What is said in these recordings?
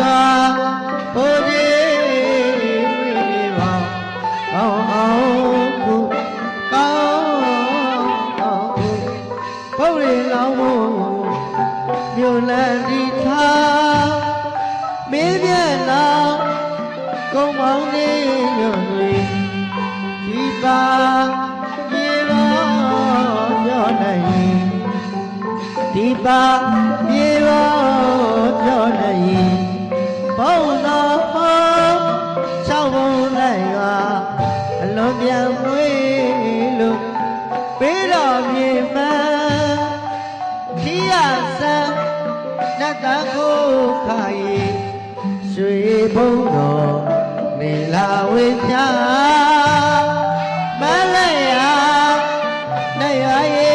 စွာဟိုကြီးပါအောင်အောင်ခုကောင်းအောင်ပုတ်ရီလောင်းမို့မြို့လန်ဒီထားမင်းမျက်နှာကုံမောင်းနေညွန့်တွင်ဒီပါပြေတော့ပြောနိုင်ဒီပါပြေတော့ပြောနိုင် ဘုံတော်ဟောရှောက်ဘုံနိုင်ကအလွန်ပြန်မွေးလို့ပေးတော်မြေမှန်ခီရဆန်းနတ်တကိုခါရီရွှေဘုံတော်မေလာဝေဖြာမလဲရနေရရဲ့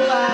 Bye.